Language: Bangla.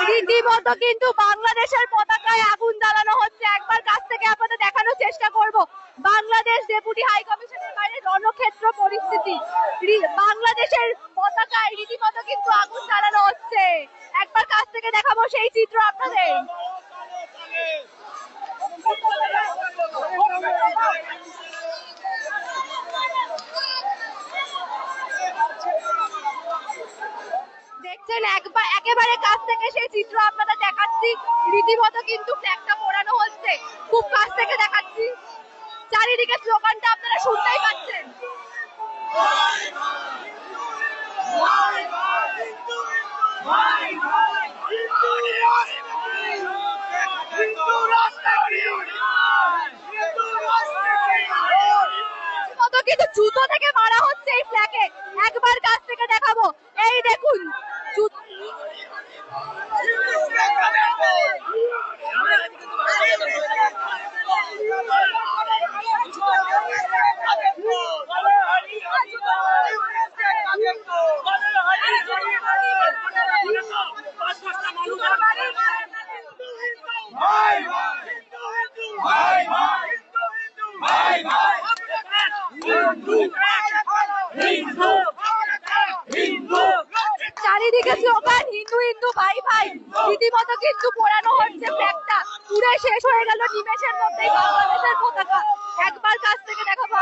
রীতিমতো কিন্তু বাংলাদেশের পতাকায় আগুন জ্বালানো হচ্ছে। একবার কাছ থেকে আপনাদের দেখানোর চেষ্টা করব। বাংলাদেশ ডেপুটি হাই কমিশনের বাইরে রণক্ষেত্র পরিস্থিতি। বাংলাদেশের পতাকায় রীতিমতো কিন্তু আগুন জ্বালানো হচ্ছে। একবার কাছ থেকে দেখাবো সেই চিত্র আপনাদের। দেখছেন, একবার, একেবারে কাছ থেকে সেই চিত্র আপনাদের দেখাচ্ছি। রীতিমতো কিন্তু ফ্ল্যাগটা পোড়ানো হচ্ছে। খুব কাছ থেকে দেখাচ্ছি। চারিদিকে স্লোগানটা আপনারা শুনতেই পাচ্ছেন। কিন্তু জুতো থেকে মারা হচ্ছে এই ফ্ল্যাগে একবার কাছ থেকে দেখাবো এই দেখুন জু- চারিদিকে হিন্দু হিন্দু ভাই ভাই, রীতিমতো কিন্তু পোড়ানো হচ্ছে ফ্ল্যাগটা পুরে শেষ হয়ে গেল নিমেষের মধ্যেই বাংলাদেশের পতাকা। একবার কাছ থেকে দেখাবো